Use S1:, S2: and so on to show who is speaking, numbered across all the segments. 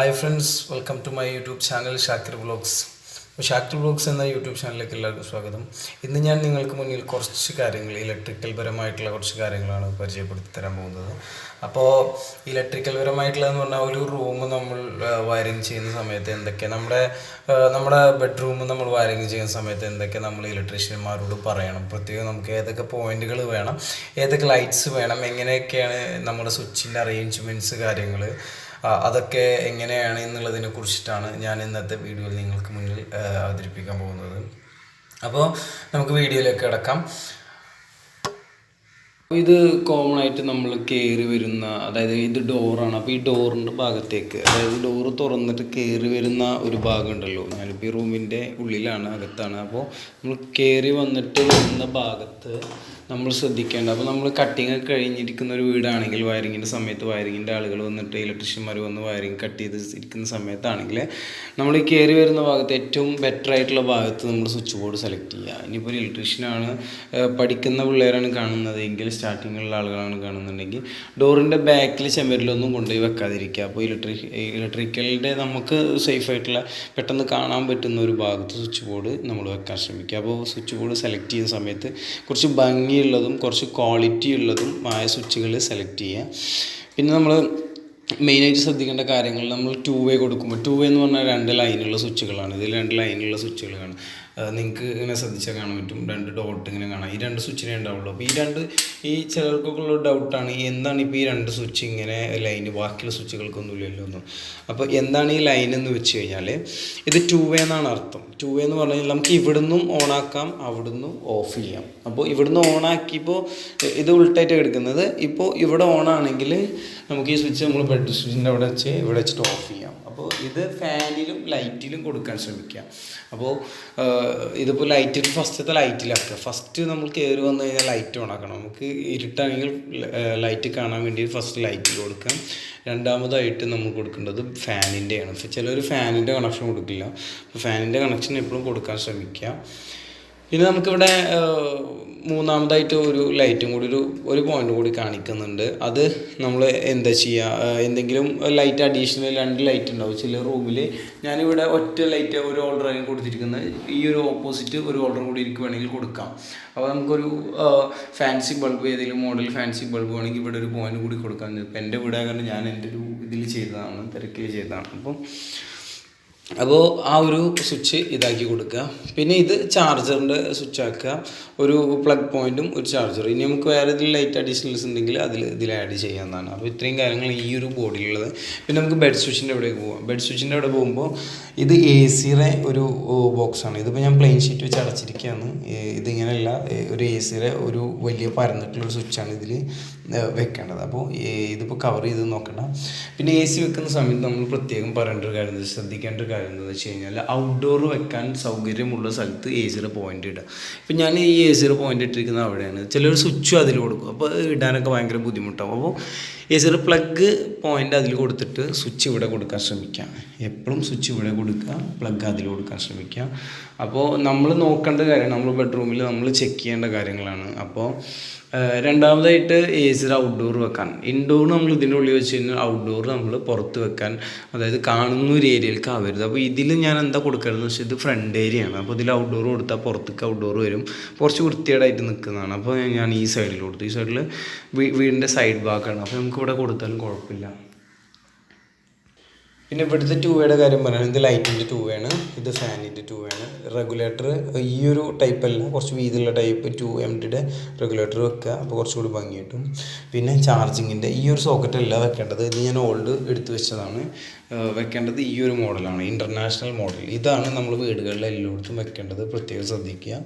S1: Hi friends welcome to my YouTube channel Shakir vlogs Shakir vlogs എന്ന YouTube ചാനലിലേക്ക് എല്ലാവർക്കും സ്വാഗതം. ഇന്ന് ഞാൻ നിങ്ങൾക്ക് മുന്നിൽ കുറച്ച് കാര്യങ്ങൾ ഇലക്ട്രിക്കൽ പരമായിട്ടുള്ള കുറച്ച് കാര്യങ്ങളാണ് പരിചയപ്പെടുത്തി തരാൻ പോകുന്നത്. അപ്പോൾ ഇലക്ട്രിക്കൽ പരമായിട്ടുള്ളതെന്ന് പറഞ്ഞാൽ ഒരു റൂം നമ്മൾ വയറിങ് ചെയ്യുന്ന സമയത്ത് എന്തൊക്കെ നമ്മുടെ നമ്മുടെ ബെഡ്റൂം നമ്മൾ വയറിങ് ചെയ്യുന്ന സമയത്ത് എന്തൊക്കെ നമ്മൾ ഇലക്ട്രീഷ്യന്മാരോട് പറയണം. പ്രത്യേകം നമുക്ക് ഏതൊക്കെ പോയിന്റുകൾ വേണം ഏതൊക്കെ ലൈറ്റ്സ് വേണം എങ്ങനെയൊക്കെയാണ് നമ്മുടെ സ്വിച്ചിന്റെ അറേഞ്ച്മെന്റ്സ് കാര്യങ്ങൾ അതൊക്കെ എങ്ങനെയാണ് എന്നുള്ളതിനെ കുറിച്ചിട്ടാണ് ഞാൻ ഇന്നത്തെ വീഡിയോയിൽ നിങ്ങൾക്ക് മുന്നിൽ അവതരിപ്പിക്കാൻ പോകുന്നത്. അപ്പോൾ നമുക്ക് വീഡിയോയിലേക്ക് കിടക്കാം. ഇത് കോമൺ ആയിട്ട് നമ്മൾ കയറി വരുന്ന അതായത് ഇത് ഡോറാണ് അപ്പോൾ ഈ ഡോറിന്റെ ഭാഗത്തേക്ക് അതായത് ഡോറ് തുറന്നിട്ട് കയറി വരുന്ന ഒരു ഭാഗം ഉണ്ടല്ലോ. ഞാനിപ്പോൾ ഈ റൂമിന്റെ ഉള്ളിലാണ് അകത്താണ്. അപ്പോൾ നമ്മൾ കയറി വന്നിട്ട് വരുന്ന ഭാഗത്ത് നമ്മൾ ശ്രദ്ധിക്കേണ്ടത് അപ്പോൾ നമ്മൾ കട്ടിങ് ഒക്കെ കഴിഞ്ഞിരിക്കുന്ന ഒരു വീടാണെങ്കിൽ വയറിങ്ങിന്റെ സമയത്ത് വയറിങ്ങിന്റെ ആളുകൾ വന്നിട്ട് ഇലക്ട്രീഷ്യന്മാർ വന്ന് വയറിങ് കട്ട് ചെയ്ത് ഇരിക്കുന്ന സമയത്താണെങ്കിൽ നമ്മൾ ഈ കയറി വരുന്ന ഭാഗത്ത് ഏറ്റവും ബെറ്റർ ആയിട്ടുള്ള ഭാഗത്ത് നമ്മൾ സ്വിച്ച് ബോർഡ് സെലക്ട് ചെയ്യുക. ഇനിയിപ്പോൾ ഒരു ഇലക്ട്രീഷ്യനാണ് പഠിക്കുന്ന പിള്ളേരാണ് കാണുന്നതെങ്കിൽ സ്റ്റാർട്ടിങ്ങിലുള്ള ആളുകളാണ് കാണുന്നുണ്ടെങ്കിൽ ഡോറിന്റെ ബാക്കിൽ ചെമ്പരിലൊന്നും കൊണ്ടുപോയി വെക്കാതിരിക്കുക. അപ്പോൾ ഇലക്ട്രി ഇലക്ട്രിക്കലിന്റെ നമുക്ക് സേഫ് ആയിട്ടുള്ള പെട്ടെന്ന് കാണാൻ പറ്റുന്ന ഒരു ഭാഗത്ത് സ്വിച്ച് ബോർഡ് നമ്മൾ വെക്കാൻ ശ്രമിക്കുക. അപ്പോൾ സ്വിച്ച് ബോർഡ് സെലക്ട് ചെയ്യുന്ന സമയത്ത് കുറച്ച് ഭംഗിയുള്ളതും കുറച്ച് ക്വാളിറ്റി ഉള്ളതും ആയ സ്വിച്ചുകൾ സെലക്ട് ചെയ്യുക. പിന്നെ നമ്മൾ മെയിനായിട്ട് ശ്രദ്ധിക്കേണ്ട കാര്യങ്ങൾ നമ്മൾ ടു വേ കൊടുക്കുമ്പോൾ ടു വേ എന്ന് പറഞ്ഞാൽ രണ്ട് ലൈനുള്ള സ്വിച്ചുകളാണ് ഇതിൽ രണ്ട് ലൈനുള്ള സ്വിച്ചുകളാണ് നിങ്ങൾക്ക് ഇങ്ങനെ ശ്രദ്ധിച്ചാൽ കാണാൻ പറ്റും. രണ്ട് ഡോട്ട് ഇങ്ങനെ കാണാം. ഈ രണ്ട് സ്വിച്ചിനെ ഉണ്ടാവുള്ളൂ. അപ്പോൾ ഈ രണ്ട് ഈ ചിലർക്കൊക്കെ ഉള്ള ഡൗട്ടാണ് എന്താണ് ഇപ്പോൾ ഈ രണ്ട് സ്വിച്ച് ഇങ്ങനെ ലൈന് ബാക്കിയുള്ള സ്വിച്ചുകൾക്കൊന്നും ഇല്ലല്ലോ ഒന്നും അപ്പോൾ എന്താണ് ഈ ലൈൻ എന്ന് വെച്ച് കഴിഞ്ഞാൽ ഇത് ടു വേ എന്നാണ് അർത്ഥം. ടു വേ എന്ന് പറഞ്ഞു കഴിഞ്ഞാൽ നമുക്ക് ഇവിടുന്നും ഓണാക്കാം അവിടുന്ന് ഓഫ് ചെയ്യാം. അപ്പോൾ ഇവിടുന്ന് ഓണാക്കിയപ്പോൾ ഇത് ഉൾട്ടായിട്ട് എടുക്കുന്നത് ഇപ്പോൾ ഇവിടെ ഓൺ ആണെങ്കിൽ നമുക്ക് ഈ സ്വിച്ച് നമ്മൾ ബെഡ് സ്വിച്ചിന്റെ അവിടെ വെച്ച് ഇവിടെ വെച്ചിട്ട് ഓഫ് ചെയ്യാം. അപ്പോൾ ഇത് ഫാനിലും ലൈറ്റിലും കൊടുക്കാൻ ശ്രമിക്കുക. അപ്പോൾ ഇതിപ്പോൾ ലൈറ്റിൽ ഫസ്റ്റത്തെ ലൈറ്റിലാക്കുക ഫസ്റ്റ് നമ്മൾ കയറി വന്നു കഴിഞ്ഞാൽ ലൈറ്റ് ഓണാക്കണം നമുക്ക് ഇരുട്ടാണെങ്കിൽ ലൈറ്റ് കാണാൻ വേണ്ടി ഫസ്റ്റ് ലൈറ്റിൽ കൊടുക്കാം. രണ്ടാമതായിട്ട് നമ്മൾ കൊടുക്കേണ്ടത് ഫാനിന്റെയാണ്. ചിലർ ഫാനിന്റെ കണക്ഷൻ കൊടുക്കില്ല. ഫാനിന്റെ കണക്ഷൻ എപ്പോഴും കൊടുക്കാൻ ശ്രമിക്കുക. പിന്നെ നമുക്കിവിടെ മൂന്നാമതായിട്ട് ഒരു ലൈറ്റും കൂടി ഒരു ഒരു പോയിന്റ് കൂടി കാണിക്കുന്നുണ്ട്. അത് നമ്മൾ എന്താ ചെയ്യുക എന്തെങ്കിലും ലൈറ്റ് അഡീഷണൽ രണ്ട് ലൈറ്റ് ഉണ്ടാവും. ചില റൂമിൽ ഞാനിവിടെ ഒറ്റ ലൈറ്റ് ഒരു ഓർഡറായി കൊടുത്തിരിക്കുന്നത്. ഈ ഒരു ഓപ്പോസിറ്റ് ഒരു ഓർഡർ കൂടി ഇരിക്കുവാണെങ്കിൽ കൊടുക്കാം. അപ്പോൾ നമുക്കൊരു ഫാൻസി ബൾബ് ഏതെങ്കിലും മോഡൽ ഫാൻസി ബൾബ് വേണമെങ്കിൽ ഇവിടെ ഒരു പോയിന്റ് കൂടി കൊടുക്കാം. ഇപ്പം എന്റെ വീടാ കാരണം ഞാൻ എന്റെ ഒരു ഇതിൽ ചെയ്തതാണ് തിരക്കിൽ ചെയ്തതാണ്. അപ്പം അപ്പോൾ ആ ഒരു സ്വിച്ച് ഇതാക്കി കൊടുക്കുക. പിന്നെ ഇത് ചാർജറിന്റെ സ്വിച്ച് ആക്കുക ഒരു പ്ലഗ് പോയിന്റും ഒരു ചാർജർ ഇനി നമുക്ക് വേറെ ഇതിൽ ലൈറ്റ് അഡീഷണൽസ് ഉണ്ടെങ്കിൽ അതിൽ ഇതിൽ ആഡ് ചെയ്യാവുന്നതാണ്. അപ്പോൾ ഇത്രയും കാര്യങ്ങൾ ഈ ഒരു ബോർഡിലുള്ളത്. പിന്നെ നമുക്ക് ബെഡ് സ്വിച്ചിന്റെ അവിടെ പോകാം ബെഡ് സ്വിച്ചിന്റെ അവിടെ പോകുമ്പോൾ ഇത് എ സിയുടെ ഒരു ബോക്സാണ് ഇതിപ്പോൾ ഞാൻ പ്ലെയിൻ ഷീറ്റ് വെച്ച് അടച്ചിരിക്കുകയാണ്. ഇതിങ്ങനെയല്ല. ഒരു എ സിയുടെ ഒരു വലിയ പരന്നിട്ടുള്ളൊരു സ്വിച്ചാണ് ഇതിൽ വെക്കേണ്ടത്. അപ്പോൾ ഇതിപ്പോൾ കവർ ചെയ്ത് നോക്കണം. പിന്നെ എ സി വെക്കുന്ന സമയത്ത് നമ്മൾ പ്രത്യേകം പറയേണ്ട ഒരു കാര്യം ശ്രദ്ധിക്കേണ്ട ഒരു കാര്യം എന്താണെന്ന് വെച്ച് കഴിഞ്ഞാൽ ഔട്ട്ഡോർ വെക്കാൻ സൗകര്യമുള്ള സ്ഥലത്ത് എ സീറോ പോയിന്റ് ഇടുക. ഇപ്പം ഞാൻ ഈ എ സീറോ പോയിന്റ് ഇട്ടിരിക്കുന്നത് അവിടെയാണ്. ചിലർ സ്വിച്ചും അതിൽ കൊടുക്കും. അപ്പോൾ ഇടാനൊക്കെ ഭയങ്കര ബുദ്ധിമുട്ടാവും. അപ്പോൾ എ സിയുടെ പ്ലഗ് പോയിന്റ് അതിൽ കൊടുത്തിട്ട് സ്വിച്ച് ഇവിടെ കൊടുക്കാൻ ശ്രമിക്കാം. എപ്പോഴും സ്വിച്ച് ഇവിടെ കൊടുക്കുക പ്ലഗ് അതിൽ കൊടുക്കാൻ ശ്രമിക്കുക അപ്പോൾ നമ്മൾ നോക്കേണ്ട കാര്യം നമ്മൾ ബെഡ്റൂമിൽ നമ്മൾ ചെക്ക് ചെയ്യേണ്ട കാര്യങ്ങളാണ്. അപ്പോൾ രണ്ടാമതായിട്ട് എ സിയുടെ ഔട്ട്ഡോർ വെക്കാൻ. ഇൻഡോർ നമ്മൾ ഇതിന്റെ ഉള്ളിൽ വെച്ച് കഴിഞ്ഞാൽ ഔട്ട്ഡോർ നമ്മൾ പുറത്ത് വെക്കാൻ അതായത് കാണുന്ന ഒരു ഏരിയയിലേക്ക് ആവരുത്. അപ്പോൾ ഇതിൽ ഞാൻ എന്താ കൊടുക്കരുതെന്ന് വെച്ചാൽ ഇത് ഫ്രണ്ട് ഏരിയ ആണ്. അപ്പോൾ ഇതിൽ ഔട്ട്ഡോർ കൊടുത്താൽ പുറത്തേക്ക് ഔട്ട്ഡോർ വരും. കുറച്ച് വൃത്തികേടായിട്ട് നിൽക്കുന്നതാണ് അപ്പോൾ ഞാൻ ഈ സൈഡിൽ കൊടുത്തു. ഈ സൈഡിൽ വീടിന്റെ സൈഡ് ഭാഗമാണ് അപ്പോൾ നമുക്ക് ഇവിടെ കൊടുത്താലും കുഴപ്പമില്ല. പിന്നെ ഇവിടുത്തെ ടൂ വേയുടെ കാര്യം പറഞ്ഞാൽ ഇത് ലൈറ്റിന്റെ ടൂ വേണ് ഇത് ഫാനിന്റെ ടൂ വേണ് റെഗുലേറ്റർ ഈ ഒരു ടൈപ്പ് അല്ല കുറച്ച് വീതിയുള്ള ടൈപ്പ് ടു എം ഡിയുടെ റെഗുലേറ്റർ വെക്കുക അപ്പോൾ കുറച്ചുകൂടി ഭംഗി കിട്ടും. പിന്നെ ചാർജിങ്ങിന്റെ ഈ ഒരു സോക്കറ്റ് അല്ല വെക്കേണ്ടത് ഇത് ഞാൻ ഓൾഡ് എടുത്തു വെച്ചതാണ്. വെക്കേണ്ടത് ഈ ഒരു മോഡലാണ് ഇന്റർനാഷണൽ മോഡൽ ഇതാണ് നമ്മൾ വീടുകളിൽ എല്ലായിടത്തും വെക്കേണ്ടത് പ്രത്യേകം ശ്രദ്ധിക്കുക.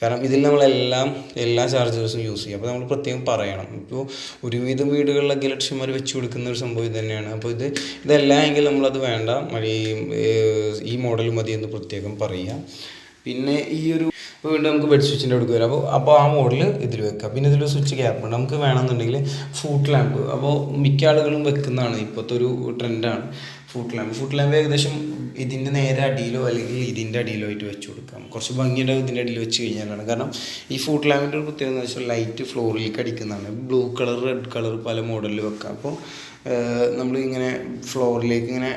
S1: കാരണം ഇതിൽ നമ്മളെല്ലാം എല്ലാ ചാർജേഴ്സും യൂസ് ചെയ്യുക. അപ്പോൾ നമ്മൾ പ്രത്യേകം പറയണം. ഇപ്പോൾ ഒരുവിധം വീടുകളിലൊക്കെ ലക്ഷ്യന്മാർ വെച്ച് കൊടുക്കുന്ന ഒരു സംഭവം തന്നെയാണ് അപ്പോൾ ഇത് ഇതല്ല എങ്കിൽ നമ്മളത് വേണ്ട. ഈ ഈ മോഡൽ മതി എന്ന് പ്രത്യേകം പറയുക. പിന്നെ ഈ ഒരു ഇപ്പോൾ വീണ്ടും നമുക്ക് ബെഡ് സ്വിച്ചിന്റെ അടുക്ക് വരാം. അപ്പോൾ അപ്പോൾ ആ മോഡൽ ഇതിൽ വെക്കാം പിന്നെ ഇതിൽ സ്വിച്ച് ക്യാപ്പ് ഉണ്ട്. നമുക്ക് വേണമെന്നുണ്ടെങ്കിൽ ഫൂട്ട് ലാമ്പ് അപ്പോൾ മിക്ക ആളുകളും വെക്കുന്നതാണ്. ഇപ്പോഴത്തെ ഒരു ട്രെൻഡാണ് ഫൂട്ട് ലാമ്പ് ഫൂട്ട് ലാമ്പ് ഏകദേശം ഇതിന്റെ നേരെ അടിയിലോ അല്ലെങ്കിൽ ഇതിന്റെ അടിയിലോ ആയിട്ട് വെച്ച് കൊടുക്കാം. കുറച്ച് ഭംഗിയുണ്ടാവും ഇതിന്റെ അടിയിൽ വെച്ച് കഴിഞ്ഞാലാണ്. കാരണം ഈ ഫൂട്ട് ലാമ്പിന്റെ ഒരു പ്രത്യേകത എന്ന് വെച്ചാൽ ലൈറ്റ് ഫ്ലോറിലേക്ക് അടിക്കുന്നതാണ്. ബ്ലൂ കളർ റെഡ് കളർ പല മോഡലിൽ വെക്കാം. അപ്പോൾ നമ്മൾ ഇങ്ങനെ ഫ്ലോറിലേക്ക് ഇങ്ങനെ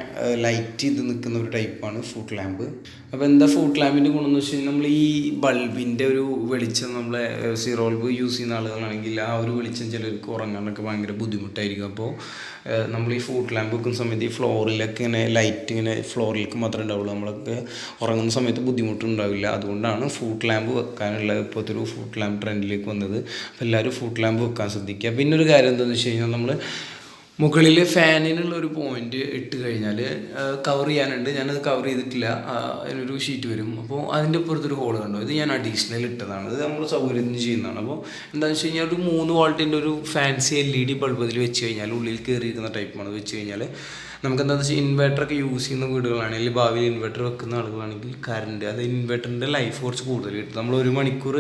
S1: ലൈറ്റ് ചെയ്ത് നിൽക്കുന്ന ഒരു ടൈപ്പാണ് ഫൂട്ട് ലാമ്പ് അപ്പോൾ എന്താ ഫൂട്ട് ലാമ്പിന്റെ ഗുണം എന്ന് വെച്ച് കഴിഞ്ഞാൽ നമ്മൾ ഈ ബൾബിന്റെ ഒരു വെളിച്ചം നമ്മളെ സീറോ ബൾബ് യൂസ് ചെയ്യുന്ന ആളുകളാണെങ്കിൽ ആ ഒരു വെളിച്ചം ചിലർക്ക് ഉറങ്ങാനൊക്കെ ഭയങ്കര ബുദ്ധിമുട്ടായിരിക്കും. അപ്പോൾ നമ്മൾ ഈ ഫൂട്ട് ലാമ്പ് വെക്കുന്ന സമയത്ത് ഈ ഫ്ലോറിലൊക്കെ ഇങ്ങനെ ലൈറ്റ് ഇങ്ങനെ ഫ്ലോറിലേക്ക് മാത്രമേ ഉണ്ടാവുള്ളൂ. നമ്മളൊക്കെ ഉറങ്ങുന്ന സമയത്ത് ബുദ്ധിമുട്ടുണ്ടാവില്ല. അതുകൊണ്ടാണ് ഫൂട്ട് ലാമ്പ് വെക്കാനുള്ള ഇപ്പോഴത്തെ ഒരു ഫൂട്ട് ലാമ്പ് ട്രെൻഡിലേക്ക് വന്നത്. അപ്പോൾ എല്ലാവരും ഫൂട്ട് ലാമ്പ് വെക്കാൻ ശ്രദ്ധിക്കുക. പിന്നെ ഒരു കാര്യം എന്താണെന്ന് വെച്ച് കഴിഞ്ഞാൽ നമ്മൾ മുകളിൽ ഫാനിനുള്ള ഒരു പോയിന്റ് ഇട്ട് കഴിഞ്ഞാൽ കവർ ചെയ്യാനുണ്ട്. ഞാനത് കവർ ചെയ്തിട്ടില്ല. അതിനൊരു ഷീറ്റ് വരും. അപ്പോൾ അതിന്റെ അപ്പുറത്തൊരു ഹോൾ കണ്ടു. ഇത് ഞാൻ അഡീഷണൽ ഇട്ടതാണ്. ഇത് നമ്മൾ സൗകര്യത്തിന് ചെയ്യുന്നതാണ്. അപ്പോൾ എന്താണെന്ന് വെച്ച് കഴിഞ്ഞാൽ ഒരു മൂന്ന് വോൾട്ടിന്റെ ഒരു fancy L E D bulb അതിൽ വെച്ച് കഴിഞ്ഞാൽ ഉള്ളിൽ കയറിയിരിക്കുന്ന ടൈപ്പാണ് വെച്ച് കഴിഞ്ഞാൽ നമുക്ക് എന്താണെന്ന് വെച്ചാൽ ഇൻവെർട്ടറൊക്കെ യൂസ് ചെയ്യുന്ന വീടുകളാണെങ്കിൽ ഭാവിയിൽ ഇൻവെർട്ടർ വെക്കുന്ന ആളുകളാണെങ്കിൽ കറണ്ട് അത് ഇൻവെർട്ടറിന്റെ ലൈഫ് കുറച്ച് കൂടുതൽ കിട്ടും. നമ്മൾ ഒരു മണിക്കൂർ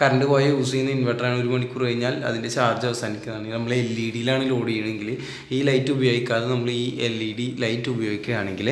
S1: കറണ്ട് പോയ യൂസ് ചെയ്യുന്ന ഇൻവെർട്ടറാണ് ഒരു മണിക്കൂർ കഴിഞ്ഞാൽ അതിന്റെ ചാർജ് അവസാനിക്കുന്നതാണ്. നമ്മൾ എൽ ഇ ഡിയിലാണ് ലോഡ് ചെയ്യണമെങ്കിൽ ഈ ലൈറ്റ് ഉപയോഗിക്കാതെ നമ്മൾ ഈ എൽ ഇ ഡി ലൈറ്റ് ഉപയോഗിക്കുകയാണെങ്കിൽ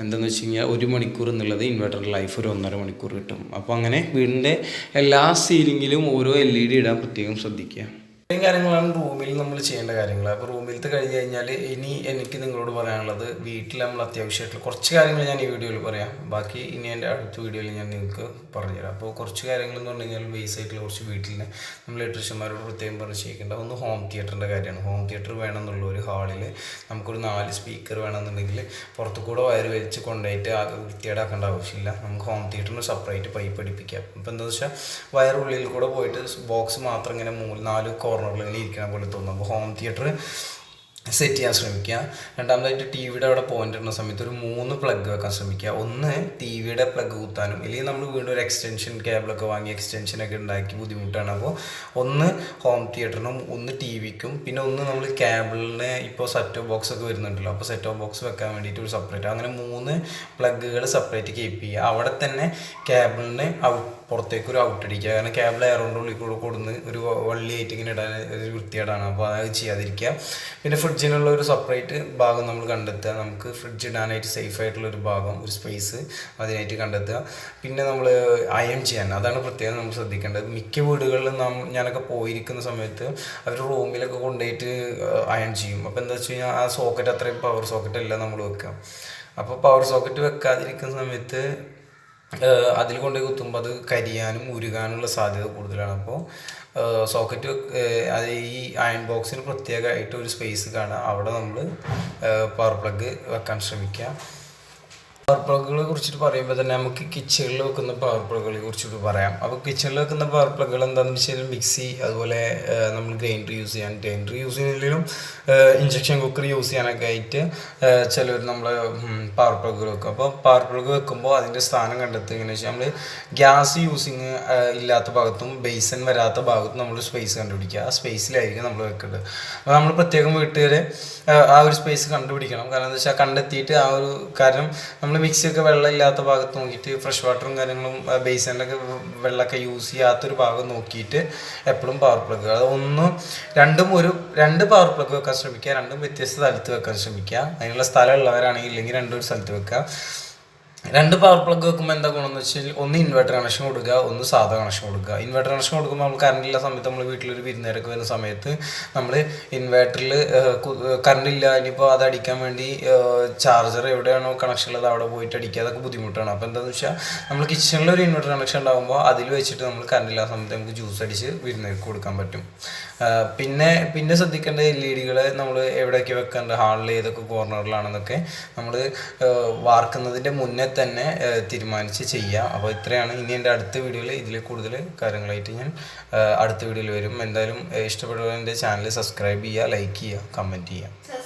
S1: എന്താണെന്ന് വെച്ച് കഴിഞ്ഞാൽ ഒരു മണിക്കൂർ എന്നുള്ളത് ഇൻവെർട്ടറിന്റെ ലൈഫ് ഒരു ഒന്നര മണിക്കൂർ കിട്ടും. അപ്പോൾ അങ്ങനെ വീടിന്റെ എല്ലാ സീലിങ്ങിലും ഓരോ എൽ ഇ ഡി ഇടാൻ പ്രത്യേകം ശ്രദ്ധിക്കുക. ഇത്രയും കാര്യങ്ങളാണ് റൂമിൽ നമ്മൾ ചെയ്യേണ്ട കാര്യങ്ങൾ. അപ്പോൾ റൂമിലത്തെ കഴിഞ്ഞ് കഴിഞ്ഞാൽ ഇനി എനിക്ക് നിങ്ങളോട് പറയാനുള്ളത് വീട്ടിൽ നമ്മൾ അത്യാവശ്യമായിട്ടുള്ള കുറച്ച് കാര്യങ്ങൾ ഞാൻ ഈ വീഡിയോയിൽ പറയാം. ബാക്കി ഇനി എന്റെ അടുത്ത വീഡിയോയിൽ ഞാൻ നിങ്ങൾക്ക് പറഞ്ഞുതരാം. അപ്പോൾ കുറച്ച് കാര്യങ്ങൾ എന്ന് പറഞ്ഞു കഴിഞ്ഞാൽ ബേസ് ആയിട്ടുള്ള കുറച്ച് വീട്ടിൽ നമ്മൾ ഇലക്ട്രീഷ്യന്മാരോട് പ്രത്യേകം പറഞ്ഞ് ചെയ്യേണ്ട ഒന്ന് ഹോം തിയേറ്ററിന്റെ കാര്യമാണ്. ഹോം തിയേറ്റർ വേണമെന്നുള്ള ഒരു ഹാളിൽ നമുക്കൊരു നാല് സ്പീക്കർ വേണമെന്നുണ്ടെങ്കിൽ പുറത്തു കൂടെ വയർ വലിച്ച് കൊണ്ടുപോയിട്ട് വൃത്തിയേടാക്കേണ്ട ആവശ്യമില്ല. നമുക്ക് ഹോം തിയേറ്ററിന് സെപ്പറേറ്റ് പൈപ്പ് അടിപ്പിക്കാം. ഇപ്പം എന്താണെന്ന് വെച്ചാൽ വയർ ഉള്ളിൽ കൂടെ പോയിട്ട് ബോക്സ് മാത്രം ഇങ്ങനെ മൂന്ന് നാല് കോർണറിൽ ഇരിക്കണ പോലെ തോന്നും. അപ്പോൾ ഹോം തിയേറ്റർ സെറ്റ് ചെയ്യാൻ ശ്രമിക്കുക രണ്ടാമതായിട്ട് ടി വിയുടെ അവിടെ പോയിന്റ് ഇടുന്ന സമയത്ത് ഒരു മൂന്ന് പ്ലഗ് വെക്കാൻ ശ്രമിക്കുക ഒന്ന് ടി വിയുടെ പ്ലഗ് കുത്താനും ഇല്ലെങ്കിൽ നമ്മൾ വീണ്ടും ഒരു എക്സ്റ്റൻഷൻ കേബിളൊക്കെ വാങ്ങി എക്സ്റ്റൻഷനൊക്കെ ഉണ്ടാക്കി ബുദ്ധിമുട്ടാണ്. അപ്പോൾ ഒന്ന് ഹോം തിയേറ്ററിനും ഒന്ന് ടി വിക്കും പിന്നെ ഒന്ന് നമ്മൾ കേബിളിന് ഇപ്പോൾ സെറ്റ് ബോക്സ് ഒക്കെ വരുന്നുണ്ടല്ലോ. അപ്പോൾ സെറ്റ് ബോക്സ് വെക്കാൻ വേണ്ടിയിട്ട് ഒരു സെപ്പറേറ്റ് അങ്ങനെ മൂന്ന് പ്ലഗുകൾ സെപ്പറേറ്റ് കീപ്പ് ചെയ്യുക. അവിടെ തന്നെ കേബിളിന് ഔട്ട് പുറത്തേക്ക് ഒരു ഔട്ട് അടിക്കുക. കാരണം കേബിൾ എയറോണ്ട് ഉള്ളിൽ കൂടെ കൊടുന്ന് ഒരു വള്ളിയായിട്ട് ഇങ്ങനെ ഇടാൻ ഒരു വൃത്തിയേടാണ് അപ്പോൾ അത് ചെയ്യാതിരിക്കുക. പിന്നെ ഫ്രിഡ്ജിനുള്ള ഒരു സെപ്പറേറ്റ് ഭാഗം നമ്മൾ കണ്ടെത്തുക. നമുക്ക് ഫ്രിഡ്ജ് ഇടാനായിട്ട് സേഫ് ആയിട്ടുള്ള ഒരു ഭാഗം ഒരു സ്പേസ് അതിനായിട്ട് കണ്ടെത്തുക. പിന്നെ നമ്മൾ അയൺ ചെയ്യാൻ. അതാണ് പ്രത്യേകം നമ്മൾ ശ്രദ്ധിക്കേണ്ടത്. മിക്ക വീടുകളിലും നാം ഞാനൊക്കെ പോയിരിക്കുന്ന സമയത്ത് അവർ റൂമിലൊക്കെ കൊണ്ടുപോയിട്ട് അയൺ ചെയ്യും. അപ്പോൾ എന്താ വെച്ച് കഴിഞ്ഞാൽ ആ സോക്കറ്റ് അത്രയും പവർ സോക്കറ്റ് അല്ല നമ്മൾ വെക്കുക. അപ്പോൾ പവർ സോക്കറ്റ് വെക്കാതിരിക്കുന്ന സമയത്ത് അതിൽ കൊണ്ട് കുത്തുമ്പോൾ അത് കരിയാനും ഉരുകാനുള്ള സാധ്യത കൂടുതലാണ്. അപ്പോൾ സോക്കറ്റ് അത് ഈ അയൺ ബോക്സിന് പ്രത്യേകമായിട്ട് ഒരു സ്പേസ് കാണുക അവിടെ നമ്മൾ പവർ പ്ലഗ് വെക്കാൻ ശ്രമിക്കുക പവർ പ്ലഗുകളെ കുറിച്ചിട്ട് പറയുമ്പോൾ തന്നെ നമുക്ക് കിച്ചണിൽ വെക്കുന്ന പവർ പ്ലഗുകളെ കുറിച്ചിട്ട് പറയാം. അപ്പോൾ കിച്ചണിൽ വെക്കുന്ന പവർ പ്ലഗുകൾ എന്താണെന്ന് വെച്ചാൽ മിക്സി അതുപോലെ നമ്മൾ ഗ്രൈൻഡർ യൂസ് ചെയ്യാൻ ഗ്രൈൻഡർ യൂസ് ചെയ്യുന്നതിലും ഇഞ്ചക്ഷൻ കുക്കർ യൂസ് ചെയ്യാനൊക്കെ ആയിട്ട് ചിലർ നമ്മൾ പവർ പ്ലഗുകൾ വെക്കും. അപ്പോൾ പവർ പ്ലഗ് വെക്കുമ്പോൾ അതിന്റെ സ്ഥാനം കണ്ടെത്തുക. എങ്ങനെ വെച്ചാൽ നമ്മൾ ഗ്യാസ് യൂസിങ് ഇല്ലാത്ത ഭാഗത്തും ബേസൻ വരാത്ത ഭാഗത്തും നമ്മൾ സ്പേസ് കണ്ടുപിടിക്കുക. ആ സ്പേസിലായിരിക്കും നമ്മൾ വെക്കേണ്ടത്. അപ്പോൾ നമ്മൾ പ്രത്യേകം വീട്ടുകാരെ ആ ഒരു സ്പേസ് കണ്ടുപിടിക്കണം. കാരണം എന്താ വെച്ചാൽ കണ്ടെത്തിയിട്ട് ആ ഒരു കാരണം നമ്മൾ മിക്സിയൊക്കെ വെള്ളം ഇല്ലാത്ത ഭാഗത്ത് നോക്കിയിട്ട് ഫ്രഷ് വാട്ടറും കാര്യങ്ങളും ബേസിനിലൊക്കെ വെള്ളമൊക്കെ യൂസ് ചെയ്യാത്തൊരു ഭാഗം നോക്കിയിട്ട് എപ്പോഴും പവർ പ്ലഗ് അത് ഒന്നും രണ്ടും ഒരു രണ്ട് പവർ പ്ലഗ് വെക്കാൻ ശ്രമിക്കുക രണ്ടും വ്യത്യസ്ത സ്ഥലത്ത് വെക്കാൻ ശ്രമിക്കുക. അതിനുള്ള സ്ഥലമുള്ളവരാണെങ്കിൽ ഇല്ലെങ്കിൽ രണ്ടും ഒരു സ്ഥലത്ത് വെക്കുക. രണ്ട് പവർ പ്ലഗ് വെക്കുമ്പോൾ എന്താ ഗുണം എന്ന് വെച്ചാൽ ഒന്ന് ഇൻവെർട്ടർ കണക്ഷൻ കൊടുക്കുക ഒന്ന് സാധാ കണക്ഷൻ കൊടുക്കുക. ഇൻവെർട്ടർ കണക്ഷൻ കൊടുക്കുമ്പോൾ നമ്മൾ കറണ്ട് ഇല്ല സമയത്ത് നമ്മൾ വീട്ടിലൊരു വിരുന്നേരൊക്കെ വരുന്ന സമയത്ത് നമ്മൾ ഇൻവെർട്ടറിൽ കറണ്ട് ഇല്ല ഇനിയിപ്പോൾ അത് അടിക്കാൻ വേണ്ടി ചാർജർ എവിടെയാണോ കണക്ഷൻ ഉള്ളത് അവിടെ പോയിട്ട് അടിക്കുക അതൊക്കെ ബുദ്ധിമുട്ടാണ്. അപ്പോൾ എന്താണെന്ന് വെച്ചാൽ നമ്മൾ കിച്ചണിൽ ഒരു ഇൻവെർട്ടർ കണക്ഷൻ ഉണ്ടാകുമ്പോൾ അതിൽ വെച്ചിട്ട് നമ്മൾ കറണ്ട് ഇല്ലാത്ത സമയത്ത് നമുക്ക് ജ്യൂസ് അടിച്ച് വിരുന്നേർക്ക് കൊടുക്കാൻ പറ്റും. പിന്നെ പിന്നെ ശ്രദ്ധിക്കേണ്ട എൽ ഇ ഡികൾ നമ്മൾ എവിടെയൊക്കെ വെക്കാറുണ്ട് ഹാളിൽ ഏതൊക്കെ കോർണറിലാണെന്നൊക്കെ നമ്മൾ വാർക്കുന്നതിന്റെ മുന്നേ തന്നെ തീരുമാനിച്ച് ചെയ്യാം. അപ്പോൾ ഇത്രയാണ്. ഇനി എന്റെ അടുത്ത വീഡിയോയിൽ ഇതിൽ കൂടുതൽ കാര്യങ്ങളായിട്ട് ഞാൻ അടുത്ത വീഡിയോയിൽ വരും. എന്തായാലും ഇഷ്ടപ്പെടുന്ന എന്റെ ചാനൽ സബ്സ്ക്രൈബ് ചെയ്യുക ലൈക്ക് ചെയ്യുക കമന്റ് ചെയ്യുക.